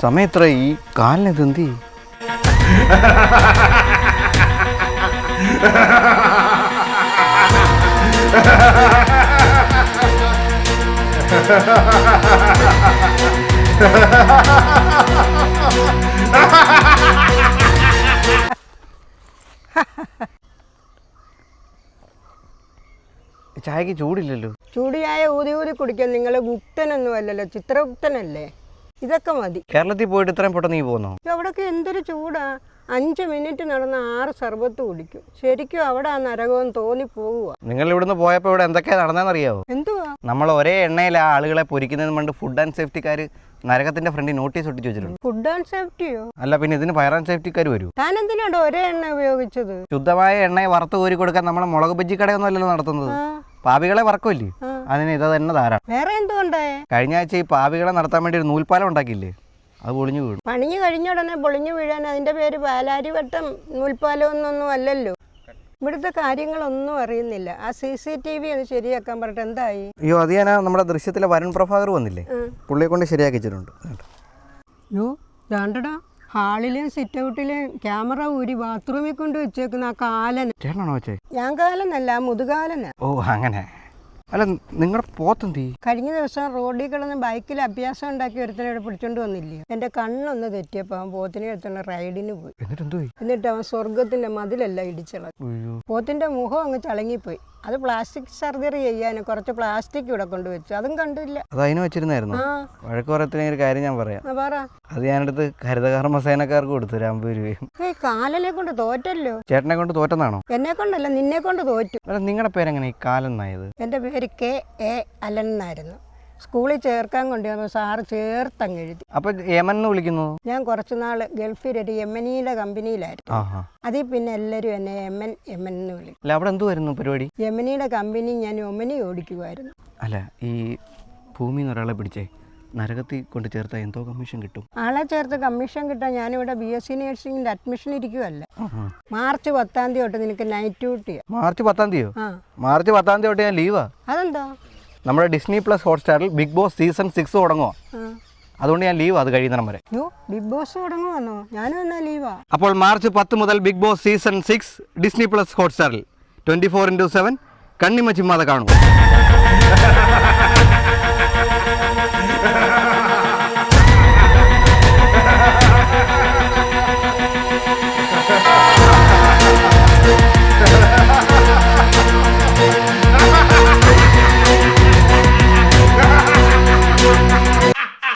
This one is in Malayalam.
സമയം എത്ര ഈ കാലിന് ഇതെന്തി ചായക്ക് ചൂടില്ലല്ലോ ചൂടിയായ ഊതി ഊതി കുടിക്കാൻ നിങ്ങൾ ഗുപ്തനൊന്നും അല്ലല്ലോ ചിത്രഗുപ്തനല്ലേ? ഇതൊക്കെ മതി. കേരളത്തിൽ പോയിട്ട് ഇത്രയും പെട്ടെന്ന് നീ പോകുന്നു അവിടെയൊക്കെ എന്തൊരു ചൂടാ. അഞ്ച് മിനിറ്റ് നടന്ന ആറ് സർബത്ത് കുടിക്കും. ശരിക്കും അവിടെ ആ നരകവും തോന്നി പോവുക നിങ്ങൾ ഇവിടുന്ന് പോയപ്പോ ഇവിടെ എന്തൊക്കെയാ നടന്നതെന്നറിയാവോ? എന്തുവാ? നമ്മൾ ഒരേ എണ്ണയിൽ ആ ആളുകളെ പൊരിക്കുന്നതിന് പണ്ട് ഫുഡ് ആൻഡ് സേഫ്റ്റിക്കാർ നരകത്തിന്റെ ഫ്രണ്ടിൽ നോട്ടീസ് ഒട്ടിച്ച് വെച്ചിട്ടുണ്ട്. ഫുഡ് ആൻഡ് സേഫ്റ്റിയോ അല്ല പിന്നെ ഇതിന് ഫയർ ആൻഡ് സേഫ്റ്റിക്കാർ വരും. താൻ എന്തിനാണ് ഒരേ എണ്ണ ഉപയോഗിച്ചത്? ശുദ്ധമായ എണ്ണയെ വറുത്ത് കോരി കൊടുക്കാൻ നമ്മളെ മുളക് ബജ്ജി കടയൊന്നും അല്ലല്ലോ നടത്തുന്നത്. പാവികളെ പാപികളെ വറക്കുമല്ലേ. അതിന് ഇത് തന്നെ ധാരാളം. വേറെ എന്തുകൊണ്ടേ? കഴിഞ്ഞ ആഴ്ച ഈ പാവികളെ നടത്താൻ വേണ്ടി ഒരു നൂൽപ്പാലം ഉണ്ടാക്കിയില്ലേ? അത് പൊളിഞ്ഞു വീഴും പണിഞ്ഞു കഴിഞ്ഞ ഉടനെ പൊളിഞ്ഞു വീഴാൻ അതിന്റെ പേര് പാലാരിവട്ടം വട്ടം നൂൽപ്പാലമൊന്നും അല്ലല്ലോ. ഇവിടുത്തെ കാര്യങ്ങളൊന്നും അറിയുന്നില്ല. ആ സി സി ടി വി ഒന്ന് ശരിയാക്കാൻ പറഞ്ഞിട്ട് എന്തായി? അയ്യോ അത് ഞാൻ നമ്മുടെ ദൃശ്യത്തിലെ വരുൺ പ്രഭാകർ വന്നില്ലേ. പുള്ളിയെ കൊണ്ട് ശരിയാക്കിച്ചിട്ടുണ്ട് യോ രണ്ടടാ ഹാളിലെയും സിറ്റ് ഔട്ടിലെയും ക്യാമറ ഊരി ബാത്റൂമിൽ കൊണ്ട് വെച്ചേക്കുന്ന ആ കാലന് ഞാൻ കാലനല്ല മുതുകാലന്. ഓ അങ്ങനെ. അല്ല നിങ്ങളുടെ പോത്തെന്തി കഴിഞ്ഞ ദിവസം റോഡിൽ കിടന്ന് ബൈക്കിൽ അഭ്യാസം ഉണ്ടാക്കി ഒരുത്തനെ ഇവിടെ പിടിച്ചോണ്ട് വന്നില്ലേ? എന്റെ കണ്ണൊന്ന് തെറ്റിയപ്പോ അവൻ പോത്തിനെ എടുത്തുള്ള റൈഡിന് പോയി. എന്നിട്ട് എന്തോ എന്നിട്ട് അവൻ സ്വർഗത്തിന്റെ മതിലല്ല ഇടിച്ചളഞ്ഞു. പോത്തിന്റെ മുഖം അങ്ങ് ചളങ്ങിപ്പോയി. അത് പ്ലാസ്റ്റിക് സർജറി ചെയ്യാൻ കുറച്ച് പ്ലാസ്റ്റിക് ഇവിടെ കൊണ്ടുവച്ചു അതും കണ്ടില്ല. അത് അതിന് വെച്ചിരുന്നായിരുന്നു. വഴക്ക് പറയത്തില്ലെങ്കിൽ ഒരു കാര്യം ഞാൻ പറയാം. പറ. അത് ഞാനെടുത്ത് ഹരിതകർമ്മ സേനക്കാർക്ക് കൊടുത്തു ഒരു അമ്പത് രൂപയും ഏയ് കാലനെ കൊണ്ട് തോറ്റല്ലോ. ചേട്ടനെ കൊണ്ട് തോറ്റെന്നാണോ? എന്നെ കൊണ്ടല്ല നിന്നെ കൊണ്ട് തോറ്റു. നിങ്ങളുടെ പേരെങ്ങനെ ഈ കാലെന്നായത്? എന്റെ പേര് കെ എ അലൻ എന്നായിരുന്നു. സ്കൂളിൽ ചേർക്കാൻ കൊണ്ടുവന്നു സാറ് ചേർത്തങ്ങ് എഴുതി. അപ്പൊ യമൻ എന്ന് വിളിക്കുന്നു? ഞാൻ കുറച്ചുനാൾ ഗൾഫിൽ ഒരു യമനിയുടെ കമ്പനിയിലായിരുന്നു. അതിൽ പിന്നെ എല്ലാവരും എന്നെ യമൻ യമൻ എന്ന് വിളിക്കും. അല്ല അവിടെ എന്തുവായിരുന്നു പരിപാടി? യമനിയുടെ കമ്പനി ഞാൻ ഒമനി ഓടിക്കുമായിരുന്നു അല്ല ഈ ഭൂമി ഒരാളെ പിടിച്ചേ നരകത്തിൽ കൊണ്ട് ചേർത്താൽ എന്തോ കമ്മീഷൻ കിട്ടും. ആളെ ചേർത്ത് കമ്മീഷൻ കിട്ടാൻ ഞാനിവിടെ ബി എസ് സി നഴ്സിംഗിന്റെ അഡ്മിഷൻ ഇരിക്കുവല്ല? മാർച്ച് പത്താം തീയതി തൊട്ട് നിനക്ക് നൈറ്റ് ഡ്യൂട്ടിയാ മാർച്ച് പത്താം തീയതിയോ? മാർച്ച് പത്താം തീയതി തൊട്ട് ഞാൻ ലീവാ അതെന്താ? നമ്മുടെ ഡിസ്നി പ്ലസ് ഹോട്ട്സ്റ്റാറിൽ ബിഗ് ബോസ് സീസൺ സിക്സ് തുടങ്ങുമോ അതുകൊണ്ട് ഞാൻ ലീവ് അത് കഴിയുന്നിടം വരെ. ബിഗ് ബോസ് തുടങ്ങുമെന്നോ ഞാനും ലീവാ അപ്പോൾ മാർച്ച് പത്ത് മുതൽ Big Boss season six Disney plus ഹോട്ട്സ്റ്റാറിൽ twenty four into seven കണ്ണിമ ചിമ്മാതെ കാണും